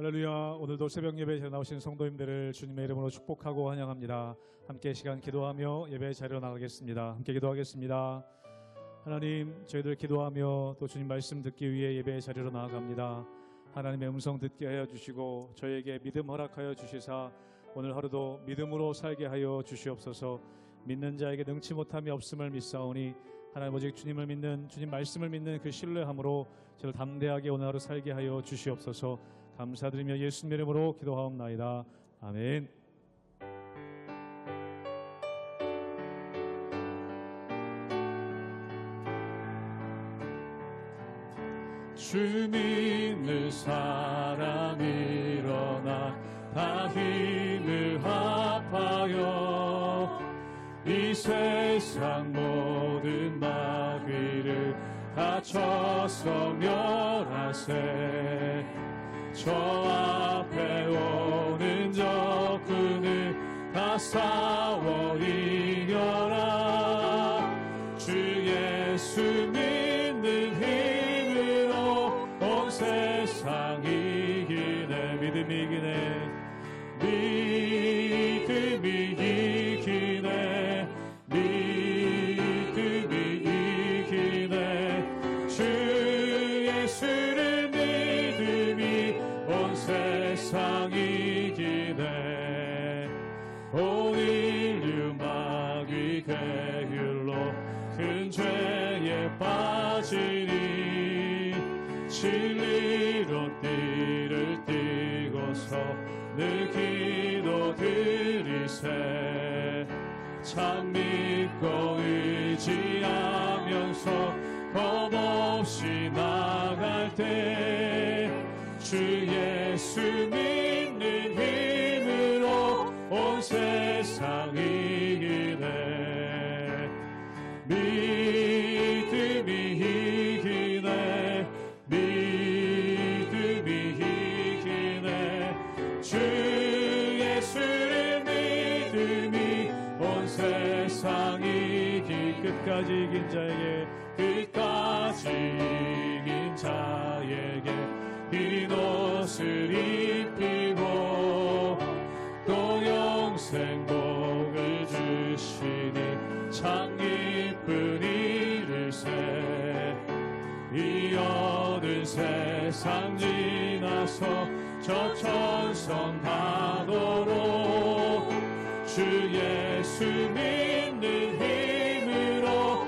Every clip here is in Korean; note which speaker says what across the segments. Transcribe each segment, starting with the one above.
Speaker 1: 할렐루야. 오늘도 새벽 예배에 나오신 성도님들을 주님의 이름으로 축복하고 환영합니다. 함께 시간 기도하며 예배 자리로 나가겠습니다. 함께 기도하겠습니다. 하나님, 저희들 기도하며 또 주님 말씀 듣기 위해 예배 자리로 나아갑니다. 하나님의 음성 듣게 하여 주시고 저에게 믿음 허락하여 주시사 오늘 하루도 믿음으로 살게 하여 주시옵소서. 믿는 자에게 능치 못함이 없음을 믿사오니 하나님 오직 주님을 믿는 주님 말씀을 믿는 그 신뢰함으로 저를 담대하게 오늘 하루 살게 하여 주시옵소서. 감사드리며 예수님 이름으로 기도하옵나이다. 아멘. 주 믿는 사람 일어나 다 힘을 합하여 이 세상 모든 마귀를 다쳐서 멸하세 저 앞에 오는 적군을 다 싸워 이겨라. 주 예수 세상 이 기네 온 인류 마귀 괴율로 큰 죄에 빠지니 진리로 띠를 띠고서 늘 기도 드리세. 참 믿고 의지하면서 겁없이 나갈 때 주 예수 믿는 힘으로 온 세상 이기네. 믿음이 이기네. 믿음이 이기네. 주 예수를 믿음이 온 세상 이기 끝까지 이긴 자에게 끝까지 이긴 자에게. 흰 옷을 입히고 또 영생 복을 주시니 참 기쁜 일일세. 이 어두운 세상 지나서 저 천성 가도록 주 예수 믿는 힘으로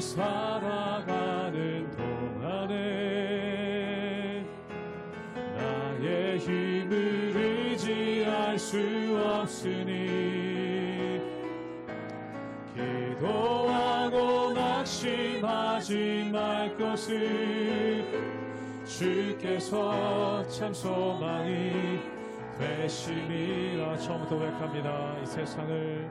Speaker 1: 살아가는 동안에 나의 힘을 의지할 수 없으니 기도하고 낙심하지 말 것을 주께서 참 소망이 되심이라 처음부터 고백합니다. 이 세상을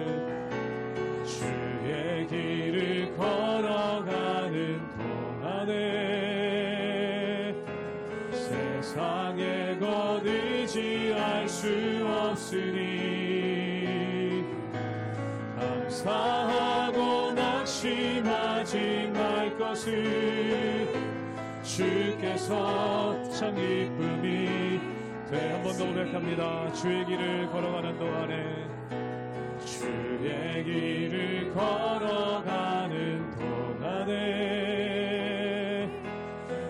Speaker 1: 없으니 감사하고 낙심하지 말 것을 주께서 참 기쁨이 돼. 한번 더 고백합니다. 주의 길을 걸어가는 동안에 주의 길을 걸어가는 동안에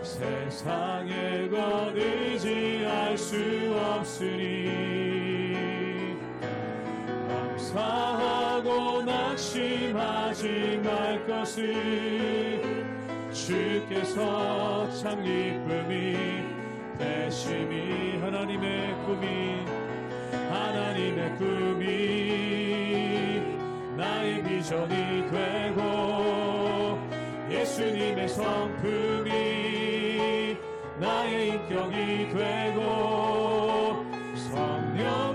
Speaker 1: 세상의 것 의지할 수 없으니 사하고 낙심하지 말 것을 주께서 참 기쁨이 되심이 하나님의 꿈이 하나님의 꿈이 나의 비전이 되고 예수님의 성품이 나의 인격이 되고 성령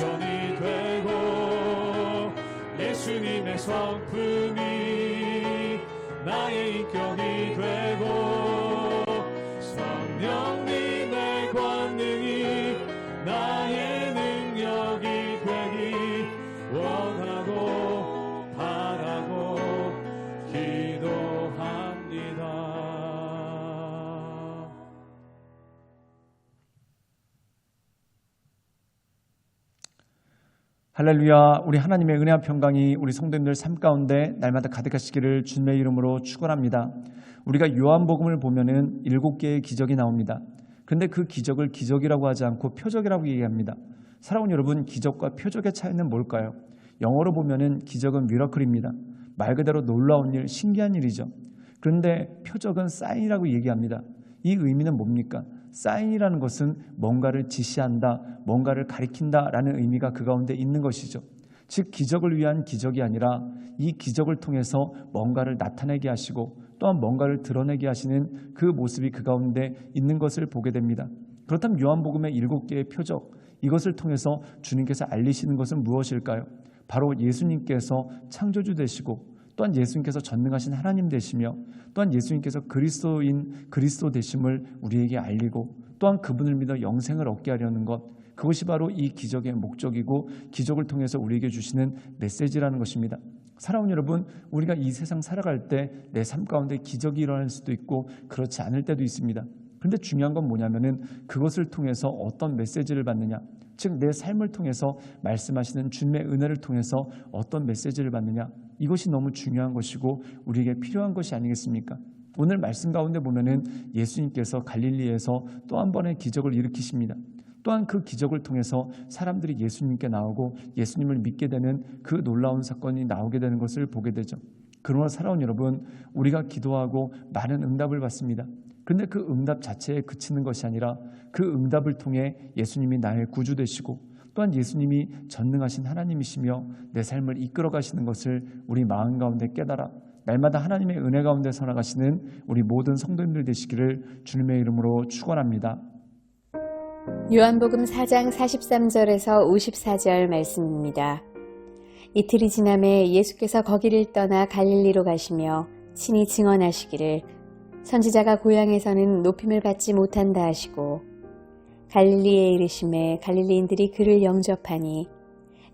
Speaker 1: 비전이 되고 예수님의 성품이 나의 인격이 되고
Speaker 2: 할렐루야 우리 하나님의 은혜와 평강이 우리 성도님들 삶 가운데 날마다 가득하시기를 주님의 이름으로 축원합니다. 우리가 요한복음을 보면은 일곱 개의 기적이 나옵니다. 그런데 그 기적을 기적이라고 하지 않고 표적이라고 얘기합니다. 사랑하는 여러분 기적과 표적의 차이는 뭘까요? 영어로 보면은 기적은 미러클입니다. 말 그대로 놀라운 일, 신기한 일이죠. 그런데 표적은 사인이라고 얘기합니다. 이 의미는 뭡니까? 사인이라는 것은 뭔가를 지시한다, 뭔가를 가리킨다라는 의미가 그 가운데 있는 것이죠. 즉 기적을 위한 기적이 아니라 이 기적을 통해서 뭔가를 나타내게 하시고 또한 뭔가를 드러내게 하시는 그 모습이 그 가운데 있는 것을 보게 됩니다. 그렇다면 요한복음의 일곱 개의 표적 이것을 통해서 주님께서 알리시는 것은 무엇일까요? 바로 예수님께서 창조주 되시고 또한 예수님께서 전능하신 하나님 되시며 또한 예수님께서 그리스도인 그리스도 되심을 우리에게 알리고 또한 그분을 믿어 영생을 얻게 하려는 것 그것이 바로 이 기적의 목적이고 기적을 통해서 우리에게 주시는 메시지라는 것입니다. 사랑하는 여러분, 우리가 이 세상 살아갈 때 내 삶 가운데 기적이 일어날 수도 있고 그렇지 않을 때도 있습니다. 그런데 중요한 건 뭐냐면은 그것을 통해서 어떤 메시지를 받느냐. 즉, 내 삶을 통해서 말씀하시는 주님의 은혜를 통해서 어떤 메시지를 받느냐. 이것이 너무 중요한 것이고 우리에게 필요한 것이 아니겠습니까? 오늘 말씀 가운데 보면은 예수님께서 갈릴리에서 또 한 번의 기적을 일으키십니다. 또한 그 기적을 통해서 사람들이 예수님께 나오고 예수님을 믿게 되는 그 놀라운 사건이 나오게 되는 것을 보게 되죠. 그러나 살아온 여러분, 우리가 기도하고 많은 응답을 받습니다. 그런데 그 응답 자체에 그치는 것이 아니라 그 응답을 통해 예수님이 나의 구주 되시고 또한 예수님이 전능하신 하나님이시며 내 삶을 이끌어 가시는 것을 우리 마음 가운데 깨달아 날마다 하나님의 은혜 가운데 살아가시는 우리 모든 성도님들 되시기를 주님의 이름으로 축원합니다.
Speaker 3: 요한복음 4장 43절에서 54절 말씀입니다. 이틀이 지남에 예수께서 거기를 떠나 갈릴리로 가시며 친히 증언하시기를 선지자가 고향에서는 높임을 받지 못한다 하시고 갈릴리에 이르심에 갈릴리인들이 그를 영접하니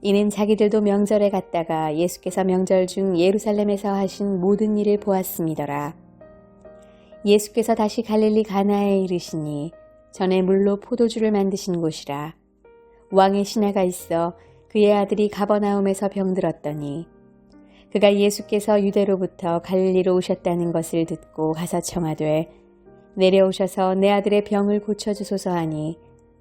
Speaker 3: 이는 자기들도 명절에 갔다가 예수께서 명절 중 예루살렘에서 하신 모든 일을 보았음이더라. 예수께서 다시 갈릴리 가나에 이르시니 전에 물로 포도주를 만드신 곳이라. 왕의 신하가 있어 그의 아들이 가버나움에서 병들었더니 그가 예수께서 유대로부터 갈릴리로 오셨다는 것을 듣고 가서 청하되 내려오셔서 내 아들의 병을 고쳐주소서 하니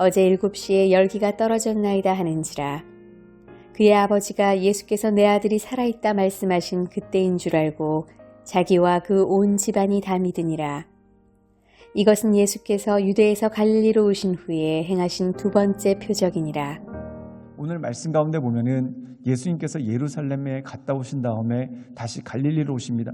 Speaker 3: 어제 일곱 시에 열기가 떨어졌나이다 하는지라. 그의 아버지가 예수께서 내 아들이 살아있다 말씀하신 그때인 줄 알고 자기와 그 온 집안이 다 믿으니라. 이것은 예수께서 유대에서 갈릴리로 오신 후에 행하신 두 번째 표적이니라.
Speaker 2: 오늘 말씀 가운데 보면은 예수님께서 예루살렘에 갔다 오신 다음에 다시 갈릴리로 오십니다.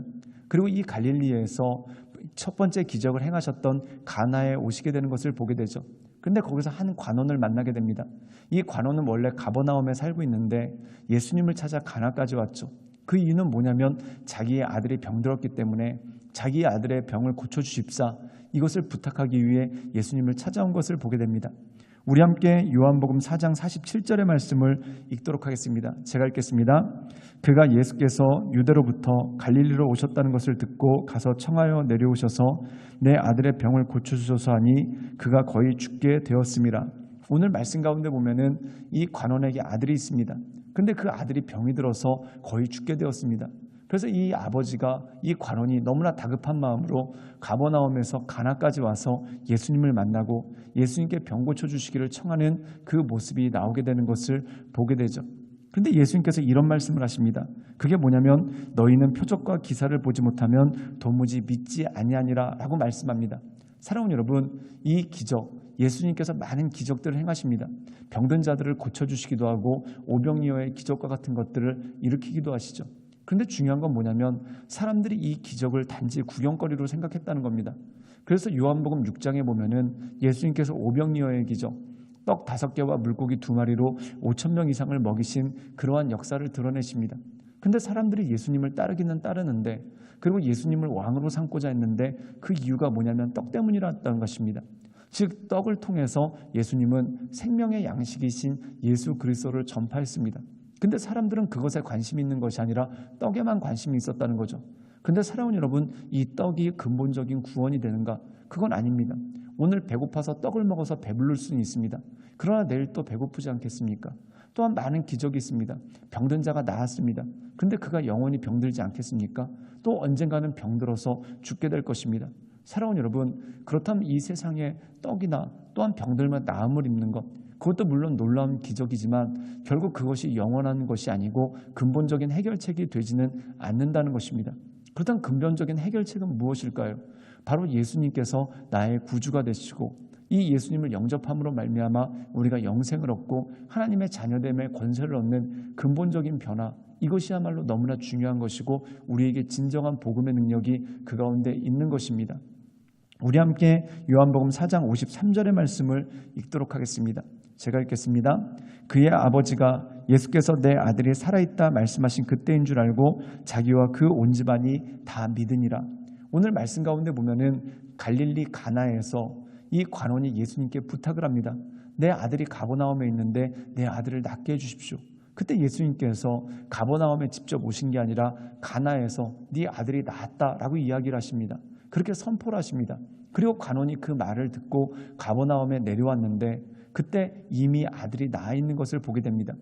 Speaker 2: 그리고 이 갈릴리에서 첫 번째 기적을 행하셨던 가나에 오시게 되는 것을 보게 되죠. 근데 거기서 한 관원을 만나게 됩니다. 이 관원은 원래 가버나움에 살고 있는데 예수님을 찾아 가나까지 왔죠. 그 이유는 뭐냐면 자기의 아들이 병들었기 때문에 자기의 아들의 병을 고쳐 주십사 이것을 부탁하기 위해 예수님을 찾아온 것을 보게 됩니다. 우리 함께 요한복음 4장 47절의 말씀을 읽도록 하겠습니다. 제가 읽겠습니다. 그가 예수께서 유대로부터 갈릴리로 오셨다는 것을 듣고 가서 청하여 내려오셔서 내 아들의 병을 고쳐주소서 하니 그가 거의 죽게 되었습니다. 오늘 말씀 가운데 보면은 이 관원에게 아들이 있습니다. 근데 그 아들이 병이 들어서 거의 죽게 되었습니다. 그래서 이 아버지가 이 관원이 너무나 다급한 마음으로 가버나움에서 가나까지 와서 예수님을 만나고 예수님께 병 고쳐 주시기를 청하는 그 모습이 나오게 되는 것을 보게 되죠. 그런데 예수님께서 이런 말씀을 하십니다. 그게 뭐냐면 너희는 표적과 기사를 보지 못하면 도무지 믿지 아니하니라라고 말씀합니다. 사랑하는 여러분, 이 기적 예수님께서 많은 기적들을 행하십니다. 병든 자들을 고쳐 주시기도 하고 오병이어의 기적과 같은 것들을 일으키기도 하시죠. 그런데 중요한 건 뭐냐면 사람들이 이 기적을 단지 구경거리로 생각했다는 겁니다. 그래서 요한복음 6장에 보면은 예수님께서 오병이어의 기적, 떡 다섯 개와 물고기 두 마리로 5천 명 이상을 먹이신 그러한 역사를 드러내십니다. 근데 사람들이 예수님을 따르기는 따르는데 그리고 예수님을 왕으로 삼고자 했는데 그 이유가 뭐냐면 떡 때문이라는 것입니다. 즉 떡을 통해서 예수님은 생명의 양식이신 예수 그리스도를 전파했습니다. 근데 사람들은 그것에 관심이 있는 것이 아니라 떡에만 관심이 있었다는 거죠. 근데 사랑하는 여러분, 이 떡이 근본적인 구원이 되는가? 그건 아닙니다. 오늘 배고파서 떡을 먹어서 배부를 수는 있습니다. 그러나 내일 또 배고프지 않겠습니까? 또한 많은 기적이 있습니다. 병든 자가 나았습니다. 근데 그가 영원히 병들지 않겠습니까? 또 언젠가는 병들어서 죽게 될 것입니다. 사랑하는 여러분, 그렇다면 이 세상에 떡이나 또한 병들면 나음을 입는 것, 그것도 물론 놀라운 기적이지만 결국 그것이 영원한 것이 아니고 근본적인 해결책이 되지는 않는다는 것입니다. 그렇다면 근본적인 해결책은 무엇일까요? 바로 예수님께서 나의 구주가 되시고 이 예수님을 영접함으로 말미암아 우리가 영생을 얻고 하나님의 자녀됨의 권세를 얻는 근본적인 변화 이것이야말로 너무나 중요한 것이고 우리에게 진정한 복음의 능력이 그 가운데 있는 것입니다. 우리 함께 요한복음 4장 53절의 말씀을 읽도록 하겠습니다. 제가 읽겠습니다. 그의 아버지가 예수께서 내 아들이 살아있다 말씀하신 그때인 줄 알고 자기와 그 온 집안이 다 믿으니라. 오늘 말씀 가운데 보면은 갈릴리 가나에서 이 관원이 예수님께 부탁을 합니다. 내 아들이 가버나움에 있는데 내 아들을 낫게 해주십시오. 그때 예수님께서 가버나움에 직접 오신 게 아니라 가나에서 네 아들이 나았다라고 이야기를 하십니다. 그렇게 선포를 하십니다. 그리고 관원이 그 말을 듣고 가버나움에 내려왔는데 그때 이미 아들이 나아 있는 것을 보게 됩니다.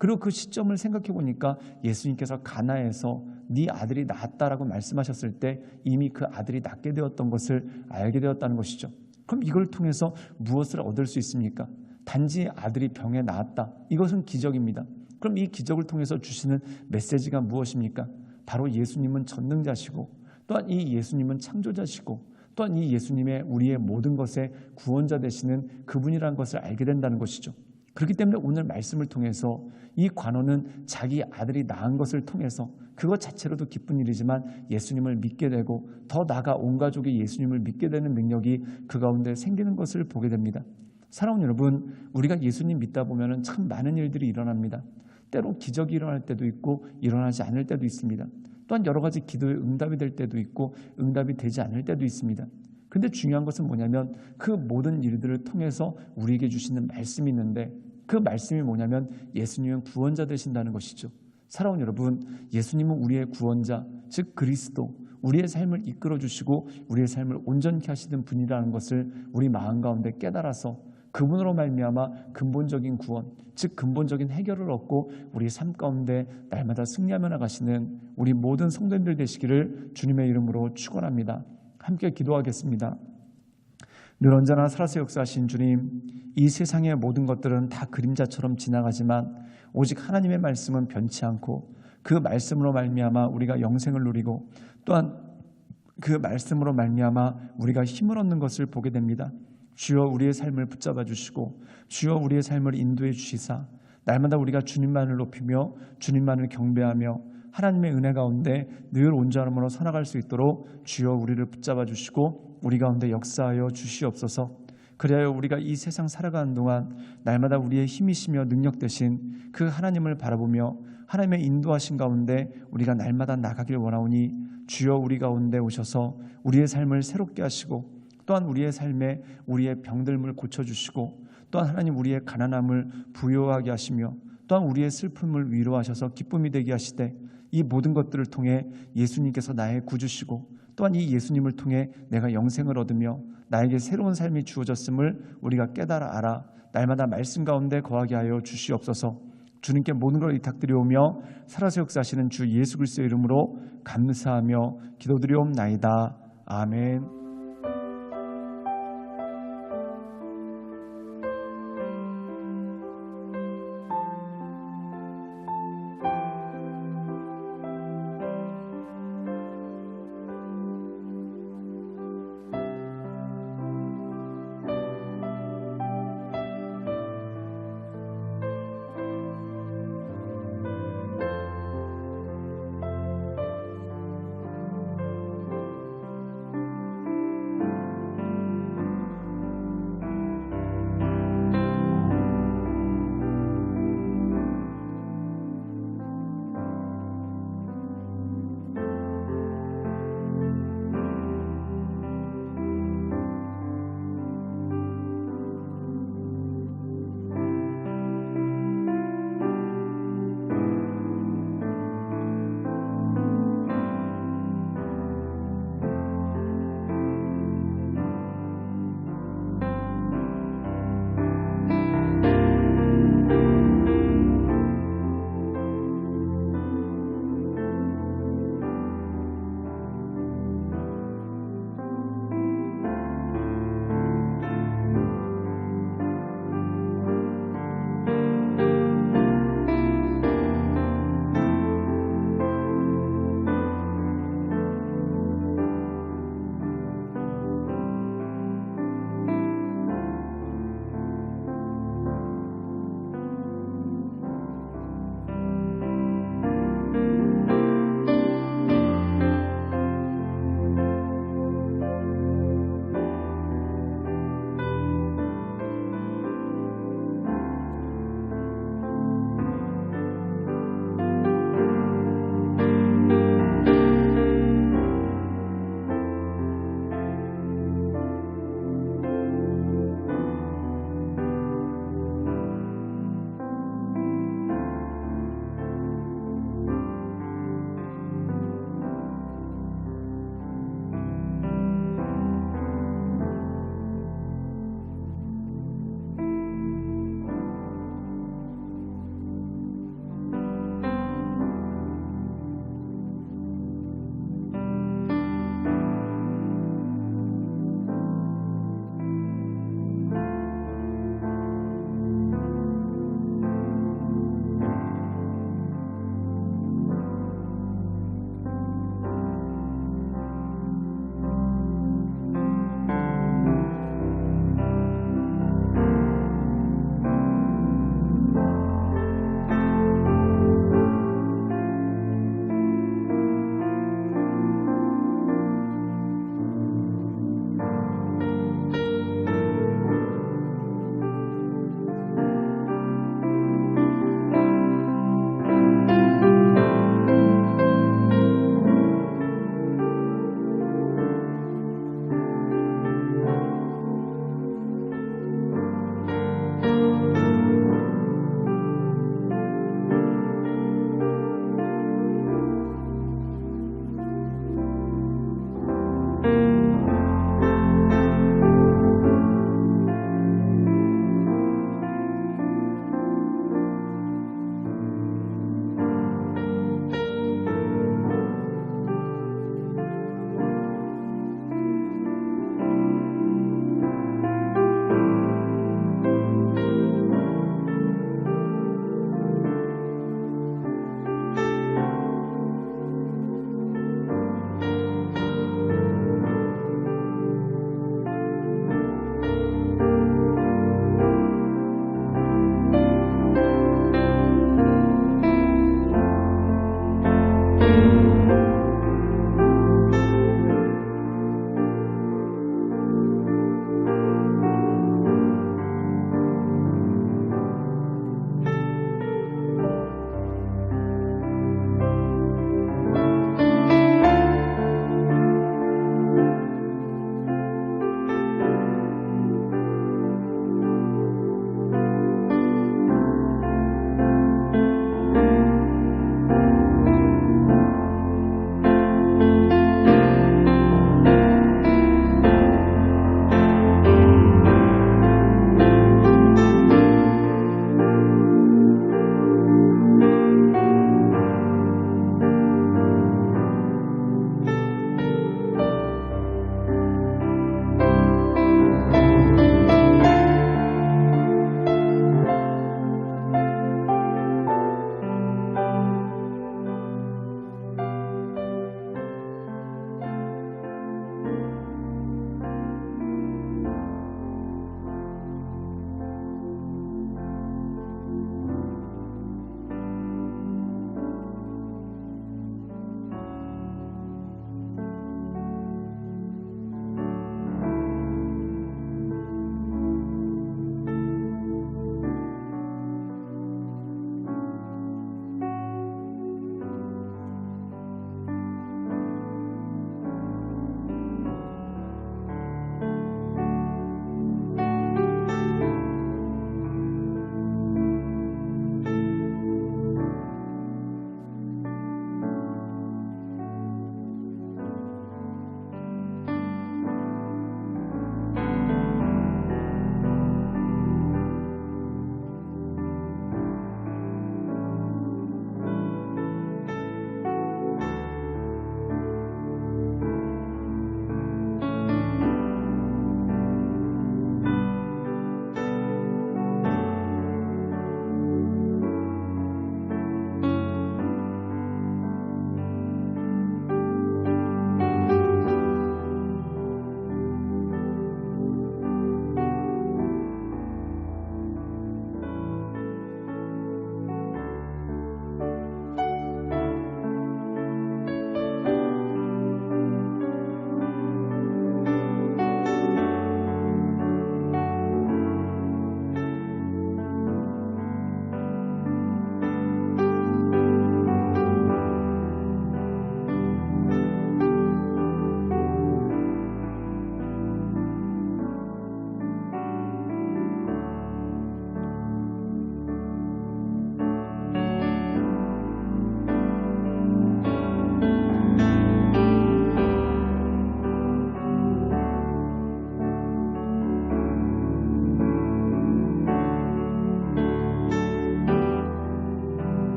Speaker 2: 그리고 그 시점을 생각해 보니까 예수님께서 가나에서 네 아들이 낳았다라고 말씀하셨을 때 이미 그 아들이 낳게 되었던 것을 알게 되었다는 것이죠. 그럼 이걸 통해서 무엇을 얻을 수 있습니까? 단지 아들이 병에 나았다. 이것은 기적입니다. 그럼 이 기적을 통해서 주시는 메시지가 무엇입니까? 바로 예수님은 전능자시고 또한 이 예수님은 창조자시고 또한 이 예수님의 우리의 모든 것의 구원자 되시는 그분이라는 것을 알게 된다는 것이죠. 그렇기 때문에 오늘 말씀을 통해서 이 관원은 자기 아들이 낳은 것을 통해서 그것 자체로도 기쁜 일이지만 예수님을 믿게 되고 더 나아가 온 가족이 예수님을 믿게 되는 능력이 그 가운데 생기는 것을 보게 됩니다. 사랑하는 여러분, 우리가 예수님 믿다 보면 참 많은 일들이 일어납니다. 때로 기적이 일어날 때도 있고 일어나지 않을 때도 있습니다. 또한 여러 가지 기도에 응답이 될 때도 있고 응답이 되지 않을 때도 있습니다. 근데 중요한 것은 뭐냐면 그 모든 일들을 통해서 우리에게 주시는 말씀이 있는데 그 말씀이 뭐냐면 예수님은 구원자 되신다는 것이죠. 사랑하는 여러분, 예수님은 우리의 구원자, 즉 그리스도, 우리의 삶을 이끌어 주시고 우리의 삶을 온전케 하시는 분이라는 것을 우리 마음 가운데 깨달아서 그분으로 말미암아 근본적인 구원, 즉 근본적인 해결을 얻고 우리 삶 가운데 날마다 승리하며 나가시는 우리 모든 성도님들 되시기를 주님의 이름으로 축원합니다. 함께 기도하겠습니다. 늘 언제나 살아서 역사하신 주님, 이 세상의 모든 것들은 다 그림자처럼 지나가지만 오직 하나님의 말씀은 변치 않고 그 말씀으로 말미암아 우리가 영생을 누리고 또한 그 말씀으로 말미암아 우리가 힘을 얻는 것을 보게 됩니다. 주여 우리의 삶을 붙잡아 주시고 주여 우리의 삶을 인도해 주시사 날마다 우리가 주님만을 높이며 주님만을 경배하며 하나님의 은혜 가운데 늘 온전함으로 살아갈 수 있도록 주여 우리를 붙잡아 주시고 우리 가운데 역사하여 주시옵소서. 그래야 우리가 이 세상 살아가는 동안 날마다 우리의 힘이시며 능력 되신 그 하나님을 바라보며 하나님의 인도하신 가운데 우리가 날마다 나가길 원하오니 주여 우리 가운데 오셔서 우리의 삶을 새롭게 하시고 또한 우리의 삶에 우리의 병들을 고쳐주시고 또한 하나님 우리의 가난함을 부요하게 하시며 또한 우리의 슬픔을 위로하셔서 기쁨이 되게 하시되 이 모든 것들을 통해 예수님께서 나의 구주시고 또한 이 예수님을 통해 내가 영생을 얻으며 나에게 새로운 삶이 주어졌음을 우리가 깨달아 알아 날마다 말씀 가운데 거하게 하여 주시옵소서. 주님께 모든 걸 의탁드리오며 살아서 역사하시는 주 예수 그리스도의 이름으로 감사하며 기도드리옵나이다. 아멘.